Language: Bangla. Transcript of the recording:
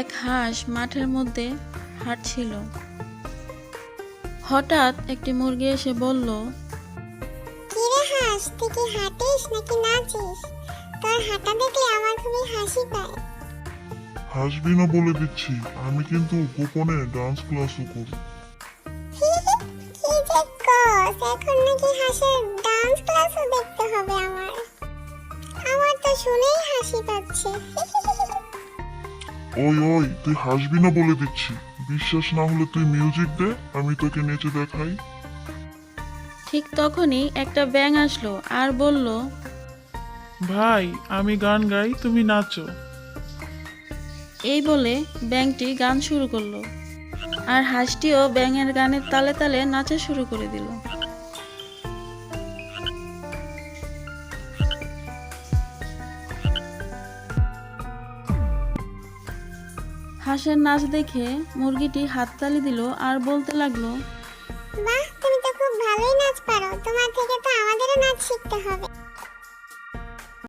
এক হাঁস মাঠের মধ্যে হাঁটছিল। হঠাৎ একটি মুরগি এসে বলল কিরে হাঁস তুই কি হাঁটিস নাকি নাচিস? তোর হাঁটা দেখলে আমার খুবই হাসি পায়। হাসবি না বলে দিচ্ছি আমি কিন্তু গোপনে ডান্স ক্লাসও করি। এখন নাকি হাঁসের ডান্স ক্লাসও দেখতে হবে আমার। আমার তো শুনেই হাসি পাচ্ছে। ওই ওই তুই হাসবি না বলে দিচ্ছি। বিশ্বাস না হলে তুই মিউজিক দে আমি তোকে নেচে দেখাই। ঠিক তখনই একটা ব্যাঙ আসলো আর বলল ভাই আমি গান গাই তুমি নাচো। এই বলে ব্যাঙটি গান শুরু করল। আর হাঁসটিও ব্যাঙের গানের তালে তালে নাচা শুরু করে দিল। হাঁসের নাচ দেখে মুরগিটি হাততালি দিল আর বলতে লাগল, বাহ, তুমি তো খুব ভালোই নাচ পারো। তোমার থেকে তো আমাদেরও নাচ শিখতে হবে।